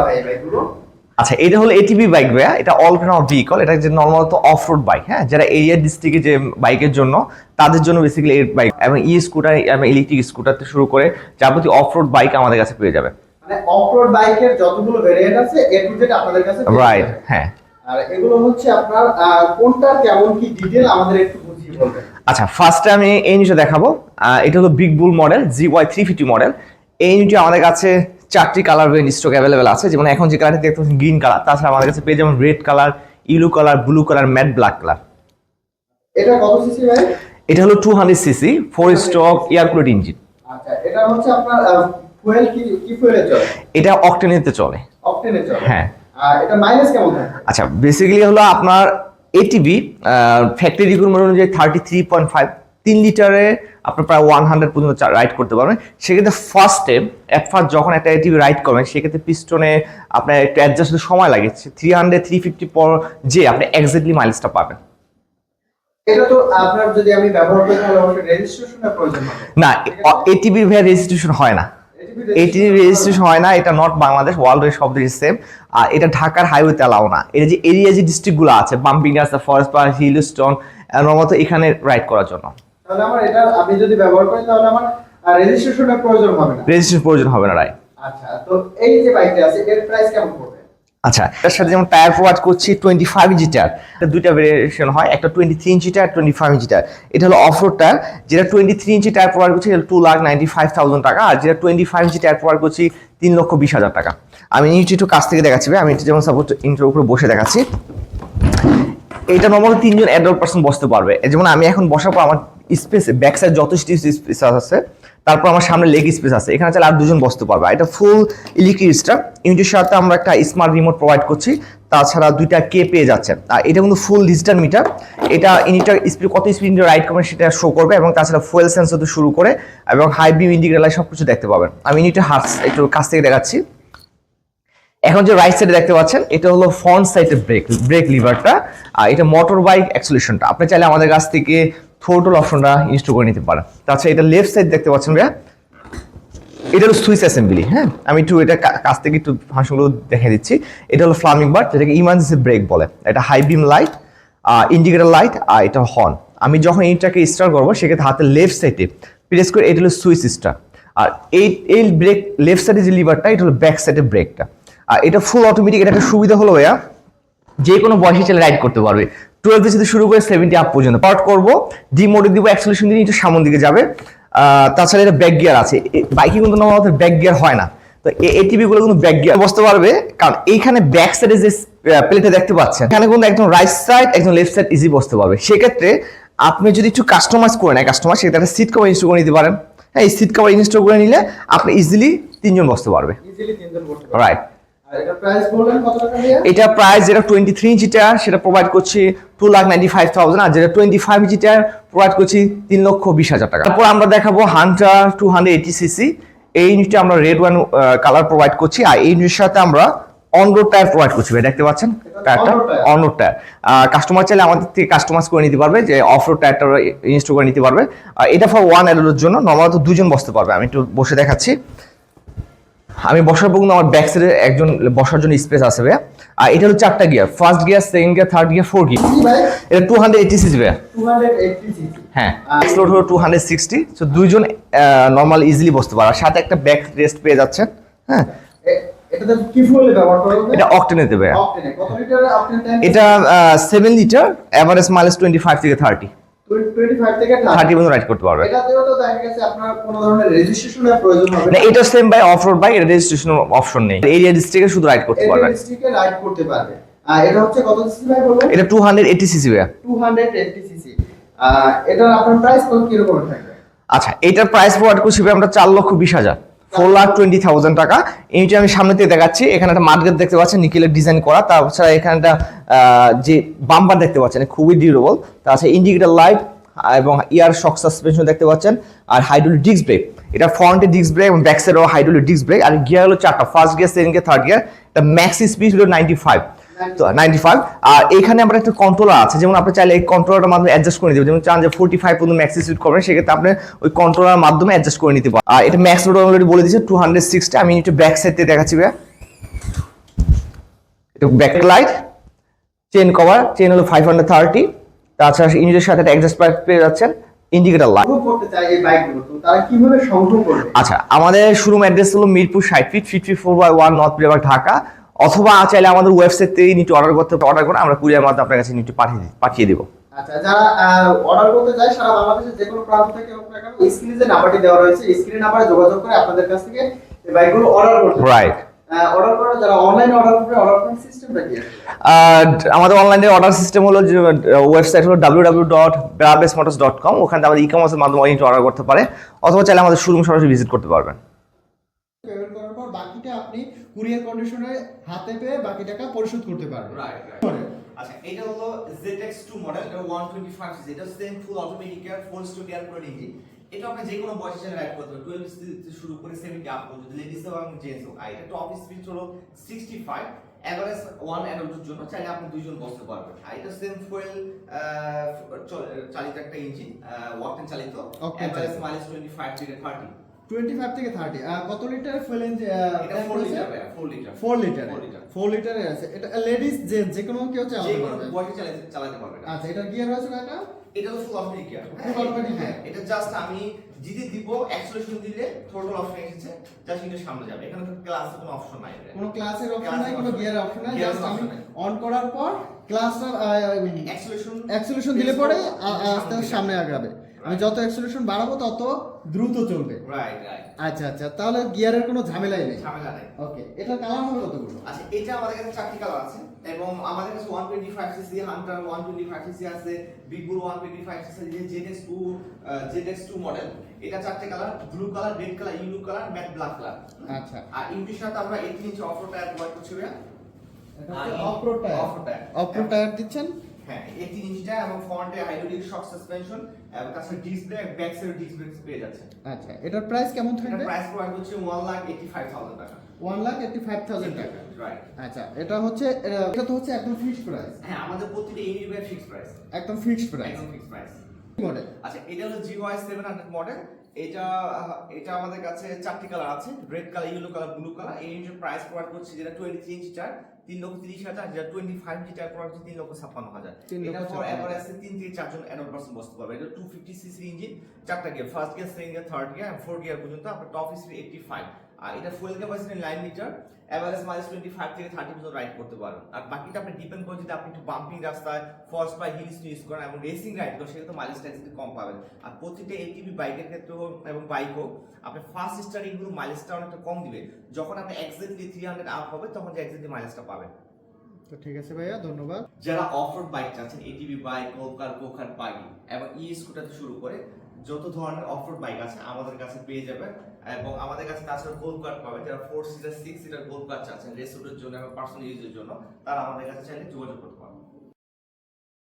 করা হয় এই বাইকগুলো আচ্ছা এটা হলো এটিভি বাইক ভাইয়া। এটা অল রাউন্ড ভেহিকল এটা যে নর্মালত অফ রোড বাইক হ্যাঁ? যারা এরিয়া ডিস্ট্রিক্টে যে বাইকের জন্য তাদের জন্য বেসিক্যালি এই বাইক এবং ই স্কুটার এবং ইলেকট্রিক স্কুটার থেকে শুরু করে যাবতীয় অফ রোড বাইক আমাদের কাছে পেয়ে যাবে। মানে অফরোড বাইকের যতগুলো ভেরিয়েন্ট আছে এ টু জেড আপনাদের কাছে রাইট হ্যাঁ। আর এগুলো হচ্ছে আপনার কোনটা কেমন কি ডিটেল আমাদের একটু বুঝিয়ে বলবেন। আচ্ছা ফার্স্টে আমি এই জিনিসটা দেখাবো। এটা হলো big bull model G Y three fifty model এই ইউনিটটি আমাদের কাছে চারটি কালার ভেরিয়েন্ট স্টক অ্যাভেলেবেল আছে। যেমন এখন যে কালারটি দেখতে পাচ্ছেন গ্রিন কালার তাছাড়া আমাদের কাছে পেয়ে যেমন red colour yellow colour blue colour matte black colour এটা কত সিসি ভাই? এটা হলো two hundred CC four stroke air cooled engine আচ্ছা এটা হচ্ছে আপনার ফুয়েল কি কি ফুয়েলে চলে? এটা অকটেনেতে চলে। অকটেনে চলে। হ্যাঁ। আর এটা মাইলেজ কেমন থাকে? আচ্ছা বেসিক্যালি হলো আপনার এটিভি ফ্যাক্টরি রিকুয়ারমেন্ট অনুযায়ী থার্টি থ্রি পয়েন্ট ফাইভ তিন লিটারে আপনার প্রায় ওয়ান হান্ড্রেড পর্যন্ত রাইড করতে পারবেন। সেক্ষেত্রে ফার্স্টে অ্যাট ফার্স্ট যখন একটা এটিভি রাইড করবেন সেক্ষেত্রে পিস্টনে আপনার একটু অ্যাডজাস্ট হতে সময় লাগে। থ্রি হান্ড্রেড থ্রি ফিফটি পর যে আপনি এক্স্যাক্টলি মাইলেজটা পাবেন। না এটিভির ভাই রেজিস্ট্রেশন হয় না। ATV এটি রেজিস্ট্রেশন হয় না এটা নট বাংলাদেশ ওয়ার্ল্ড সব দেশে সেম আর এটা ঢাকার হাইওয়েতে অ্যালাউ না। এটা যে এরিয়া যে ডিস্ট্রিক্টগুলো আছে বাম্পিং আছে ফরেস্ট পার্ক হিল স্টোন নর্মালত এখানে রাইড করার জন্য। তাহলে আমার এটা আমি যদি ব্যবহার করি তাহলে আমার রেজিস্ট্রেশনের প্রয়োজন হবে না। রেজিস্ট্রেশন প্রয়োজন হবে না রাইট আচ্ছা তো এই যে বাইকটা আছে এর প্রাইস কেমন পড়বে? আচ্ছা এর সাথে যেমন টায়ার প্রোভাইড করছি টোয়েন্টি ফাইভ ইঞ্চি টায়ার দুইটা ভেরিয়েশন হয় একটা twenty three inch tyre twenty five inch tyre এটা হলো অফ রোড টায়ার যেটা twenty three inch tyre provide করছি এটা two lakh ninety five thousand টাকা আর যেটা twenty five inch tyre provide করছি তিন লক্ষ বিশ হাজার টাকা। আমি নিচে একটু কাছ থেকে দেখাচ্ছি আমি এটা যেমন সাপোজ ইন্টার উপরে বসে দেখাচ্ছি। এটা নর্মালি তিনজন অ্যাডাল্ট পার্সন বসতে পারবে। যেমন আমি এখন বসার পর আমার স্পেস ব্যাক সাইড যত স্পেস আছে, তারপর আমার সামনে লেগ স্পেস আছে। এখানে চাইলে আর দুজন বসতে পারবে। এটা ফুল ইলেকট্রিক স্টার ইউনিটের সাথে আমরা একটা স্মার্ট রিমোট প্রোভাইড করছি। তাছাড়া দুইটা কে পেয়ে যাচ্ছেন। আর এটা কিন্তু ফুল ডিজিটাল মিটার এটা ইউনিটার স্পিড কত স্পিড রাইড করবেন সেটা শো করবে এবং তাছাড়া ফুয়েল সেন্সর থেকে শুরু করে এবং হাই বিম ইন্ডিকেটার সব কিছু দেখতে পাবেন। আমি ইউনিটের হাত একটু কাছ থেকে দেখাচ্ছি। এখন যে রাইট সাইডে দেখতে পাচ্ছেন, এটা হলো ফ্রন্ট সাইডের ব্রেক ব্রেক লিভারটা আর এটা মোটর বাইক অ্যাক্সিলেশনটা আপনি চাইলে আমাদের কাছ থেকে থ্রোটল অপশনটা ইনস্টল করে নিতে পারেন। তাছাড়া এটা লেফট সাইড দেখতে পাচ্ছেন ভাইয়া, এটা হলো সুইচ অ্যাসেম্বলি হ্যাঁ? আমি একটু এটা কাছ থেকে একটু ফাংশনগুলো দেখে দিচ্ছি। এটা হলো ফ্লামিং বার যেটাকে ইমার্জেন্সি ব্রেক বলে। এটা high beam light indicator light আর এটা হর্ন আমি যখন এইটাকে স্টার্ট করব, সেক্ষেত্রে হাতের লেফট সাইডে প্রেস করে এটা হলো সুইচ স্টার আর এই এই ব্রেক লেফট সাইডে যে লিভারটা এটা হলো ব্যাক সাইডের ব্রেকটা আর এটা ফুল অটোমেটিক এটা একটা সুবিধা হলো ভাইয়া, যে কোনো বয়সে ছেলে রাইড করতে পারবে। টুয়েলভ থেকে শুরু করে সেভেন্টি আপ পর্যন্ত। পার্ট করব ডি মোডে দিব অ্যাক্সেলেশন দিয়ে একটু সামন দিকে যাবে। তাছাড়া এটা ব্যাক গিয়ার আছে। বাইকে কিন্তু নর্মাল ব্যাক গিয়ার হয় না। তো এটিভি গুলো কিন্তু ব্যাক গিয়ার বসতে পারবে কারণ এইখানে ব্যাক সাইডে যে প্লেটে দেখতে পাচ্ছেন এখানে কিন্তু একদম রাইট সাইড একদম লেফট সাইড ইজি বসতে পারবে। সেক্ষেত্রে আপনি যদি একটু কাস্টমাইজ করে নেয় কাস্টমার সেক্ষেত্রে একটা সিট কভার ইনস্টল করে নিতে পারেন। হ্যাঁ এই সিট কভার ইনস্টল করে নিলে আপনি ইজিলি তিনজন বসতে পারবে। ইজিলি তিনজন বসতে পারবে। রাইট এটা প্রাইস যেটা টোয়েন্টি থ্রি ইঞ্চি টায়ার সেটা প্রোভাইড করছি two lakh ninety five thousand আর যেটা twenty five inch tyre provide করছি তিন লক্ষ বিশ হাজার টাকা। তারপর আমরা দেখাবো Hunter two hundred eighty CC এই ইউনিটটা আমরা রেড ওয়ান কালার প্রোভাইড করছি আর এই ইউনিটের সাথে আমরা অনরোড টায়ার প্রোভাইড করছি। ভাই দেখতে পাচ্ছেন? টায়ারটা? অনরোড টায়ার কাস্টমার চাইলে আমাদের থেকে কাস্টমাইজ করে নিতে পারবে যে অফ রোড টায়ারটা ইনস্টল করে নিতে পারবে। এটা ফর ওয়ান অ্যাডাল্টের জন্য। নর্মালত দুজন বসতে পারবে। আমি একটু বসে দেখাচ্ছি। আমি বসার পর আমার ব্যাক সাইডে একজন বসার জন্য স্পেস আছে ভাইয়া। আর এটা হলো চারটা gear first gear second gear third gear four gear এটা টু হান্ড্রেড এইটি সিসি ভাইয়া। হ্যাঁ এক্সলোড হলো টু হান্ড্রেড সিক্সটি সো দুইজন নর্মাল ইজিলি বসতে পারে। আর সাথে একটা ব্যাক রেস্ট পেয়ে যাচ্ছেন হ্যাঁ। এটাতে কি ফুয়েল ব্যবহার করা হবে এটা অকটেনে কত লিটার অকটেন ট্যাঙ্ক এটা seven litre average mileage twenty five থেকে থার্টি 25 থেকে 30 থার্টি রাইড করতে পারবে। এটাতেও তো দেখা গেছে আপনার কোনো ধরনের রেজিস্ট্রেশনের প্রয়োজন হবে না। এটা সেম বাই অফ রোড এটা রেজিস্ট্রেশন অপশন নেই। এরিয়া ডিস্ট্রিক্টে শুধু রাইড করতে পারবে। ডিস্ট্রিক্টে রাইড করতে পারবে। আর এটা হচ্ছে কত সিসি ভাই বলবেন এটা টু হান্ড্রেড এইটি সিসি ভাইয়া। 280 সিসি এটার আপনার প্রাইস কত কি রকম থাকবে? আচ্ছা এটার প্রাইস প্রোভাইড করছি আমরা চার লক্ষ বিশ হাজার। ফোর লাখ টোয়েন্টি থাউজেন্ড টাকা। এইটা আমি সামনে থেকে দেখাচ্ছি, এখানে একটা মার্কেট দেখতে পাচ্ছেন, নিকেলের ডিজাইন করা। তাছাড়া এখানে একটা যে বাম্পার দেখতে পাচ্ছেন, খুবই ডিউরেবল তাছাড়া ইন্ডিকেটার লাইট এবং ইয়ার শক সাসপেনশন দেখতে পাচ্ছেন, আর হাইড্রোলিক ডিস্ক ব্রেক এটা ফ্রন্টে ডিস্ক ব্রেক এবং ব্যাক সাইডেও হাইড্রোলিক ডিস্ক ব্রেক আর গিয়ার হলো চারটা first gear second gear third gear এটা ম্যাক্স স্পিড হলো নাইনটি ফাইভ তো নাইনটি ফাইভ আর এখানে আমরা একটা কন্ট্রোলার আছে যেমন আপনি চাইলে এই কন্ট্রোলারের মাধ্যমে অ্যাডজাস্ট করে নিতে যেমন চান যে ফোর্টি ফাইভ পর্যন্ত ম্যাক্স স্পিড করবেন সেক্ষেত্রে আপনি ওই কন্ট্রোলার মাধ্যমে অ্যাডজাস্ট করে নিতে পারেন। আর এটা ম্যাক্স রোড অলরেডি বলে দিচ্ছে টু হান্ড্রেড সিক্সটি আমি একটু ব্যাক সাইড থেকে দেখাচ্ছি ভাইয়া। ব্যাকলাইট চেন কভার চেন হলো ফাইভ হান্ড্রেড থার্টি তাছাড়া ইঞ্জিনের সাথে একটা এক্সাস্ট পাইপ পেয়ে যাচ্ছেন ইন্ডিকেটার লাইট আচ্ছা আমাদের শোরুম অ্যাড্রেস হলো মিরপুর ষাট feet fifty four by one north Dhaka. অথবা চাইলে আমাদের ওয়েবসাইট থেকে নিচে অর্ডার করতে অর্ডার করে আমরা কুরিয়ার মাধ্যমে আপনার কাছে নিচে পাঠিয়ে দিই- পাঠিয়ে দেবো। আচ্ছা যারা অর্ডার করতে সারা বাংলাদেশের যে কোনো প্রান্ত থেকে হোক না কেন স্ক্রিনে যে নাম্বারটি দেওয়া রয়েছে স্ক্রিনে নাম্বারে যোগাযোগ করে আপনাদের কাছ থেকে এই বাইকগুলো অর্ডার করতে রাইট অর্ডার করা যারা অনলাইনে অর্ডার করবে অর্ডার করার সিস্টেমটা কি আমাদের অনলাইনে অর্ডার সিস্টেম হলো যে ওয়েবসাইট হলো W W dot Brabes motors dot com ওখানে আমাদের ই কমার্সের মাধ্যমে অর্ডার করতে পারে অথবা চাইলে আমাদের শোরুম সরাসরি ভিজিট করতে পারবেন। বাকিটা আপনি কুরিয়ার কন্ডিশনে হাতে পেয়ে বাকি টাকা পরিশোধ করতে পারবেন। রাইট আচ্ছা এটা হলো ZX2 মডেল এটা 125 সিসি এটা same full automatic air full stroke air cooler engine এটা আপনি যে কোনো বয়সে রাইড করতে পারবেন 12 থেকে শুরু করে 70 আপ পর্যন্ত লেডিস এবং জেন্টস হোক। আর এটা টপ স্পিড হলো 65 এভারেজ ওয়ান অ্যাডাল্টের জন্য চাইলে আপনি দুইজন বসতে পারবেন। আর এটা সেম ফুয়েল চালিত একটা ইঞ্জিন ওয়াকটেন চালিত। এভারেজ। মাইলেজ 25 থেকে 30 টোয়েন্টি ফাইভ থেকে থার্টি কত লিটার ফুয়েল এটা 4 litre 4 litre four litre 4 litre four লিটারের আছে। এটা লেডিস যে যে কোনো কেউ চালাতে পারবে। চালাতে পারবে আচ্ছা এটার গিয়ার রয়েছে কয়টা? এটা তো ফুল অটোমেটিক গিয়ার হ্যাঁ gear। এটা জাস্ট আমি যদি দিব অ্যাক্সেলারেশন দিলে থ্রোটল অপশন এসেছে জাস্ট কিন্তু সামনে যাবে। এখানে তো ক্লাসে কোনো অপশন নাই। কোনো ক্লাসের অপশন নাই কোনো গিয়ার অপশন নাই। জাস্ট আমি অন করার পর ক্লাসটা অ্যাক্সেলারেশন অ্যাক্সেলেশন দিলে পরে আস্তে আস্তে সামনে আগাবে। আমি যত অ্যাক্সেলেশন বাড়াবো তত দ্রুত চলবে। রাইট রাইট আচ্ছা আচ্ছা তাহলে গিয়ারের কোনো ঝামেলাই নেই। ঝামেলা নেই। ওকে এটার কালার হবে কতগুলো? আচ্ছা এটা আমাদের কাছে চারটি কালার আছে এবং আমাদের কাছে 125 সিসি হান্টার 125 সিসি আছে বুল 125 সিসি যে জেডএক্স 2 জেডএক্স 2 মডেল এটা চারটি colour blue colour red colour yellow colour matte black colour আচ্ছা। আর ইংলিশ সাথে আমরা 18 inch off road tyre provide করছি ভাইয়া। এটা হচ্ছে off-road tyre Off-road tire। Tyre দিচ্ছেন? হ্যাঁ 18 ইঞ্চিটা এবং ফ্রন্টে হাইড্রোলিক শক সাসপেনশন এবং disc brake back side disc পেয়ে যাচ্ছে। আচ্ছা এটার প্রাইস কেমন থাকবে? প্রাইস প্রোভাইড হচ্ছে 1 লাখ 85000 টাকা। One lakh eighty five thousand টাকা। রাইট আচ্ছা এটা হচ্ছে এটা তো হচ্ছে একদম ফিক্সড প্রাইস হ্যাঁ আমাদের প্রতিটা ইউনিটের ফিক্স প্রাইস একদম ফিক্সড প্রাইস একদম ফিক্স প্রাইস মডেল আচ্ছা এটা হলো জিওআই 700 মডেল এটা এটা আমাদের কাছে চারটি কালার আছে red colour yellow colour blue colour এই রেঞ্জের প্রাইস প্রোভাইড করছে যেটা 23 ইঞ্চি টার তিন লক্ষ 30 হাজার যেটা 25 ইঞ্চি টার প্রোভাইড করছে 3 লক্ষ 56 হাজার। এটা ফর ছাপ্পান্ন। এভারেজ 3 থেকে 4 জন অ্যাডাল্ট পারসন বসতে পারবে। এটা 250 সিসি ইঞ্জিন চারটা gear first gear second gear third gear four gear পর্যন্ত আপনার টপ স্পিড 85 আর এটা fuel capacity 9 litre average mileage 25 থেকে 30 পর্যন্ত রাইড করতে পারবেন। আর বাকিটা আপনি ডিপেন্ড করে যদি আপনি একটু বাম্পিং রাস্তায় ফর্স বা হিলস ইউজ করেন এবং রেসিং রাইড করেন সেক্ষেত্রে মাইলেজটা একটু কম পাবেন। আর প্রতিটা এটিভি বাইকের ক্ষেত্রে হোক এবং বাইক হোক আপনি ফার্স্ট স্টার্টিংগুলো মাইলেজটা অনেকটা কম দিবে। যখন আপনি থ্রি 300 আপ হবে তখন যে এক্স্যাক্টলি মাইলেজটা পাবেন। তো ঠিক আছে ভাইয়া ধন্যবাদ। যারা অফ রোড বাইক চাচ্ছেন ATV bike go kart go kart bike এবং ই স্কুটার শুরু করে যত ধরনের অফ রোড বাইক আছে আমাদের কাছে পেয়ে যাবে। এবং আমাদের কাছে তাছাড়া গোল কার্ড পাবে, যারা four seater six seater gold card চাচ্ছেন রেস জন্য এবং পার্সোনাল ইউজের জন্য, তারা আমাদের কাছে চাইলে যোগাযোগ করতে পারবেন